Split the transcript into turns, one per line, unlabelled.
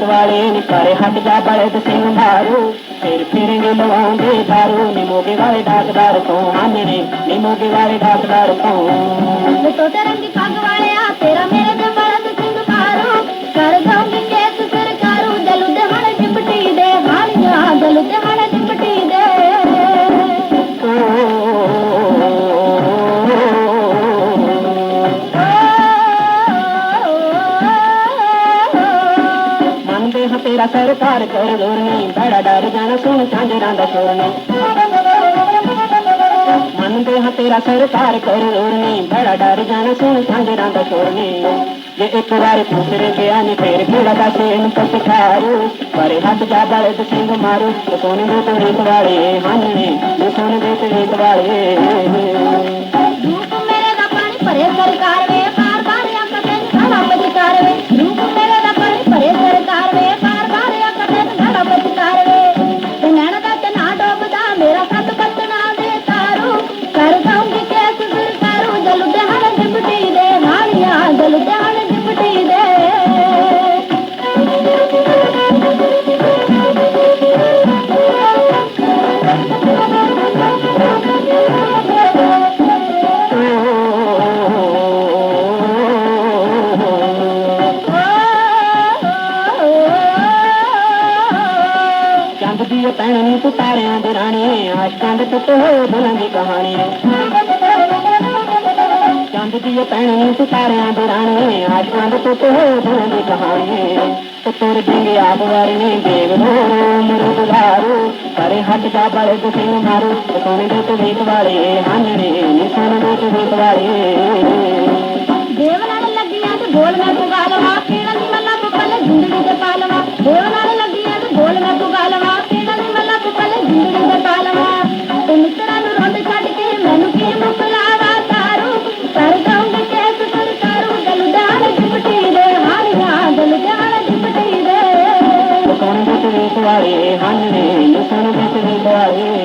ਨੀ ਕਰੇ ਹਟ ਜਾ ਬਲਦ ਸਿੰਘ ਮਾਰੂ ਫਿਰ ਫਿਰਨਗੇ ਲਵਾਉਂਦੇ ਦਾਰੂ ਨੀ ਮੋਗੇ ਵਾਲੇ ਡਾਕਦਾਰ ਤੋਂ ਹਾਨਣੇ ਨੀ ਮੋਗੇ ਵਾਲੇ ਡਾਕਦਾਰ ਤੋਂ।
ਵੇ ਤੋਤੇ ਰੰਗੀ ਤੇਰਾ ਸਰਕਾਰ
ਕਰ ਜ਼ੋਰ ਨਹੀਂ ਬੜਾ ਡਰ ਜਾਣਾ ਸੁਣ ਝਾਂਜਰਾਂ ਦਾ ਸ਼ੋਰ ਨਹੀਂ ਮੰਨਦੇ ਹਾਂ ਤੇਰਾ ਸਰਕਾਰ ਕਰ ਜ਼ੋਰ ਨਹੀਂ ਬੜਾ ਡਰ ਜਾਣਾ ਸੁਣ ਝਾਂਜਰਾਂ ਦਾ ਸ਼ੋਰ ਨਹੀਂ ਜੇ ਇੱਕ ਵਾਰ ਤੂੰ ਫਿਰ ਗਿਆ ਨੀ ਫੇਰ ਕਿਹੜਾ ਦਾ ਸੇਨ ਪਛਾਰੂ ਪਰ ਹੱਥ ਜਾ ਬਲਦ ਸਿੰਘ ਮਾਰੂ ਤੇ ਸੋਨੇ ਦੇ ਤੇ ਰੀਤ ਵਾਲੇ ਹਾਨਣੇ ਤੇ ਸੋਨੇ ਦੇ ਤੇ ਰੀਤ ਵਾਲੇ। ਚੰਦ ਦੀ ਇਹ ਭੈਣ ਨੀ ਤੂੰ ਤਾਰਿਆਂ ਦੀ ਰਾਣੀ, ਆਸ਼ਕਾਂ ਦੇ ਟੁੱਟੇ ਹੋਏ ਦਿਲਾਂ ਦੀ ਕਹਾਣੀ। ਚੰਦ ਦੀ ਇਹ ਭੈਣ ਨੀ ਤੂੰ ਤਾਰਿਆਂ ਦੀ ਰਾਣੀ, ਆਸ਼ਕਾਂ ਦੇ ਟੁੱਟੇ ਹੋਏ ਦਿਲਾਂ ਦੀ ਕਹਾਣੀ। ਤੁਰ ਜਿੰਗੇ ਆਪ ਵਾਰੀ ਨੇ, ਦੇਵ ਰੋ ਮਰੂ ਗੁਜ਼ਾਰੂ ਕਰੇ ਹੱਟ ਜਾ ਬੜੇ ਦੁਖੀ ਮਾਰੂ, ਸੋਨੇ ਦੇ ਤੇ ਵੇਖ ਵਾਲੇ ਹਾਨਣੇ ਨੀ ਸੋਨੇ ਦੇ ਤੇ ਵੇਖ ਵਾਲੇ।
ਦੇਵ ਨਾਲ ਲੱਗੀਆਂ ਤੇ ਬੋਲ ਮੈਂ ਤੂੰ ਗਾਲਵਾ ਕਿਹੜਾ ਨੀ ਮੱਲਾ ਪੁੱਪਲ ਜ਼ਿੰਦਗੀ ਡਿਪਟੀ ਦੇ
ਸੋਨੇ ਦੇ